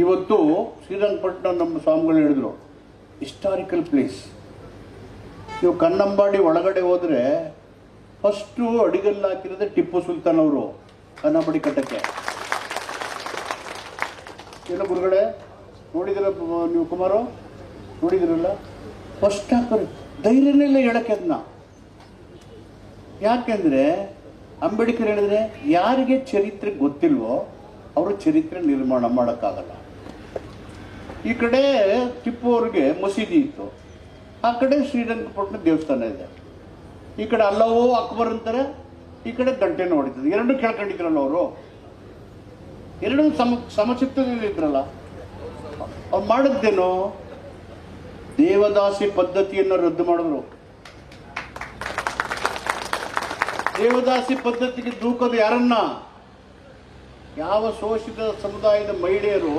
ಇವತ್ತು ಶ್ರೀರಂಗಪಟ್ಟಣ ನಮ್ಮ ಸ್ವಾಮಿಗಳು ಹೇಳಿದ್ರು ಹಿಸ್ಟಾರಿಕಲ್ ಪ್ಲೇಸ್ ನೀವು ಕನ್ನಂಬಾಡಿ ಒಳಗಡೆ ಹೋದರೆ ಫಸ್ಟು ಅಡಿಗಲ್ಲಿ ಹಾಕಿರೋದೇ ಟಿಪ್ಪು ಸುಲ್ತಾನ್ ಅವರು ಕನ್ನಂಬಾಡಿ ಕಟ್ಟಕ್ಕೆ. ಏನೋ ಗುರುಗಡೆ ನೋಡಿದಿರ ನೀವು ಕುಮಾರು? ನೋಡಿದಿರಲ್ಲ? ಫಸ್ಟ್ ಹಾಕೋರು. ಧೈರ್ಯನೇ ಇಲ್ಲ ಹೇಳಕ್ಕೆ ಅದನ್ನ ಯಾಕೆಂದ್ರೆ ಅಂಬೇಡ್ಕರ್ ಹೇಳಿದ್ರೆ ಯಾರಿಗೆ ಚರಿತ್ರೆ ಗೊತ್ತಿಲ್ವೋ, ಅವರು ಚರಿತ್ರೆ ನಿರ್ಮಾಣ ಮಾಡೋಕ್ಕಾಗಲ್ಲ. ಈ ಕಡೆ ಟಿಪ್ಪು ಮಸೀದಿ ಇತ್ತು. ಆ ಕಡೆ ಶ್ರೀರಂಗಪಟ್ಟಣ ದೇವಸ್ಥಾನ ಇದೆ. ಈ ಕಡೆ ಅಲ್ಲವೋ ಅಕ್ಬರ್ ಅಂತಾರೆ, ಈ ಕಡೆ ಗಂಟೆನ ಹೊಡಿತದೆ ಎರಡೂ ಕೇಳ್ಕೊಂಡಿದ್ರಲ್ಲ ಅವರು? ಎರಡೂ ಸಮ ಸಮಚಿತ್ತದಲ್ಲಿ ಇದ್ರಲ್ಲ. ಅವ್ರು ಮಾಡಿದ್ದೇನು? ದೇವದಾಸಿ ಪದ್ಧತಿಯನ್ನು ರದ್ದು ಮಾಡಿದ್ರು. ದೇವದಾಸಿ ಪದ್ಧತಿಗೆ ದೂಕೋದು ಯಾರನ್ನ? ಯಾವ ಶೋಷಿತ ಸಮುದಾಯದ ಮಹಿಳೆಯರು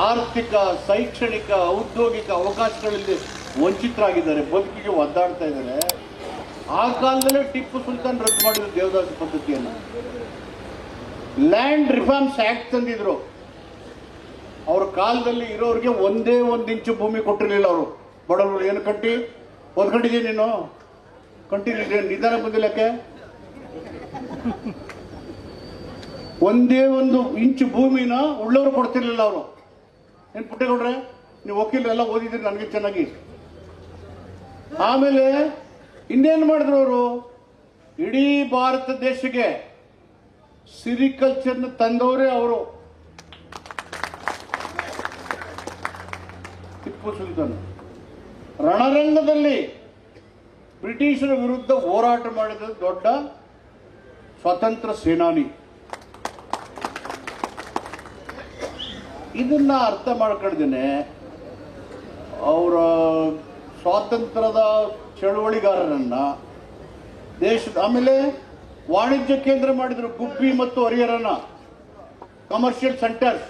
ಆರ್ಥಿಕ, ಶೈಕ್ಷಣಿಕ, ಔದ್ಯೋಗಿಕ ಅವಕಾಶಗಳಲ್ಲಿ ವಂಚಿತರಾಗಿದ್ದಾರೆ, ಬದುಕಿಗೆ ಒದ್ದಾಡ್ತಾ ಇದ್ದಾರೆ. ಆ ಕಾಲದಲ್ಲೇ ಟಿಪ್ಪು ಸುಲ್ತಾನ್ ರದ್ದು ಮಾಡಿದ್ರು ದೇವದಾಸ ಪದ್ಧತಿಯನ್ನು. ಲ್ಯಾಂಡ್ ರಿಫಾರ್ಮ್ಸ್ ಆಕ್ಟ್ ತಂದಿದ್ರು. ಅವ್ರ ಕಾಲದಲ್ಲಿ ಇರೋರಿಗೆ ಒಂದೇ ಒಂದು ಇಂಚು ಭೂಮಿ ಕೊಟ್ಟಿರಲಿಲ್ಲ ಅವರು. ಬಡವರು ಏನು ಕಟ್ಟಿ ಓದ್ಕೊಂಡಿದ್ದೀನಿ ನೀನು? ಕಂಟಿನ್ಯೂ ನಿಧಾನ ಬಂದಿಲ್ಲಕ್ಕೆ ಒಂದೇ ಒಂದು ಇಂಚು ಭೂಮಿನ ಉಳ್ಳವರು ಕೊಡ್ತಿರ್ಲಿಲ್ಲ ಅವರು. ಏನು ಪುಟ್ಟೇಗೌಡ್ರೆ ನೀವು ವಕೀಲ್ ಎಲ್ಲ ಓದಿದ್ರಿ ನನಗೆ ಚೆನ್ನಾಗಿ. ಆಮೇಲೆ ಇನ್ನೇನು ಮಾಡಿದ್ರು ಅವರು ಇಡೀ ಭಾರತ ದೇಶಕ್ಕೆ ಸಿರಿಕಲ್ಚರ್ನ ತಂದವರೇ ಅವರು. ಟಿಪ್ಪು ಸುಲ್ತಾನ್. ರಣರಂಗದಲ್ಲಿ ಬ್ರಿಟಿಷರ ವಿರುದ್ಧ ಹೋರಾಟ ಮಾಡಿದ ದೊಡ್ಡ ಸ್ವತಂತ್ರ ಸೇನಾನಿ. ಇದನ್ನ ಅರ್ಥ ಮಾಡ್ಕೊಳ್ದೇನೆ ಅವರ ಸ್ವಾತಂತ್ರ್ಯದ ಚಳುವಳಿಗಾರರನ್ನ ದೇಶದ ಆಮೇಲೆ ವಾಣಿಜ್ಯ ಕೇಂದ್ರ ಮಾಡಿದ್ರು ಗುಬ್ಬಿ ಮತ್ತು ಹರಿಹರನ ಕಮರ್ಷಿಯಲ್ ಸೆಂಟರ್ಸ್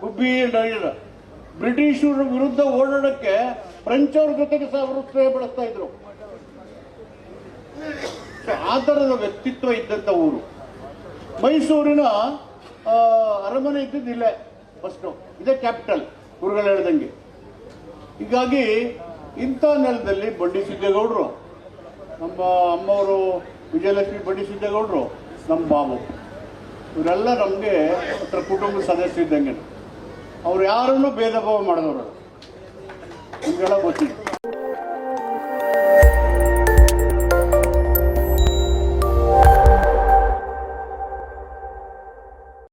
ಗುಬ್ಬಿ ಹರಿಹರ. ಬ್ರಿಟಿಷರ ವಿರುದ್ಧ ಓಡಾಡಕ್ಕೆ ಫ್ರೆಂಚ್ ಅವ್ರ ಜೊತೆಗೆ ಶ್ರೇಯ ಬಳಸ್ತಾ ಇದ್ರು. ಆ ವ್ಯಕ್ತಿತ್ವ ಇದ್ದಂಥ ಊರು. ಮೈಸೂರಿನ ಅರಮನೆ ಇದ್ದದ್ದು ಇಲ್ಲೇ ಫಸ್ಟು ಇದೇ ಕ್ಯಾಪಿಟಲ್ ಗುರುಗಳು ಹೇಳ್ದಂಗೆ. ಹೀಗಾಗಿ ಇಂಥ ನೆಲದಲ್ಲಿ ಬಂಡಿ ಸಿದ್ದೇಗೌಡರು ನಮ್ಮ ಅಮ್ಮವರು ವಿಜಯಲಕ್ಷ್ಮಿ ಬಂಡಿ ಸಿದ್ದೇಗೌಡರು ನಮ್ಮ ಬಾಬು. ಇವರೆಲ್ಲ ನಮಗೆ ಹತ್ರ ಕುಟುಂಬದ ಸದಸ್ಯ ಇದ್ದಂಗೆ. ಅವ್ರು ಯಾರನ್ನೂ ಭೇದ ಭಾವ ಮಾಡಿದವರು. ನಿಮಗೆಲ್ಲ ಗೊತ್ತಿದೆ.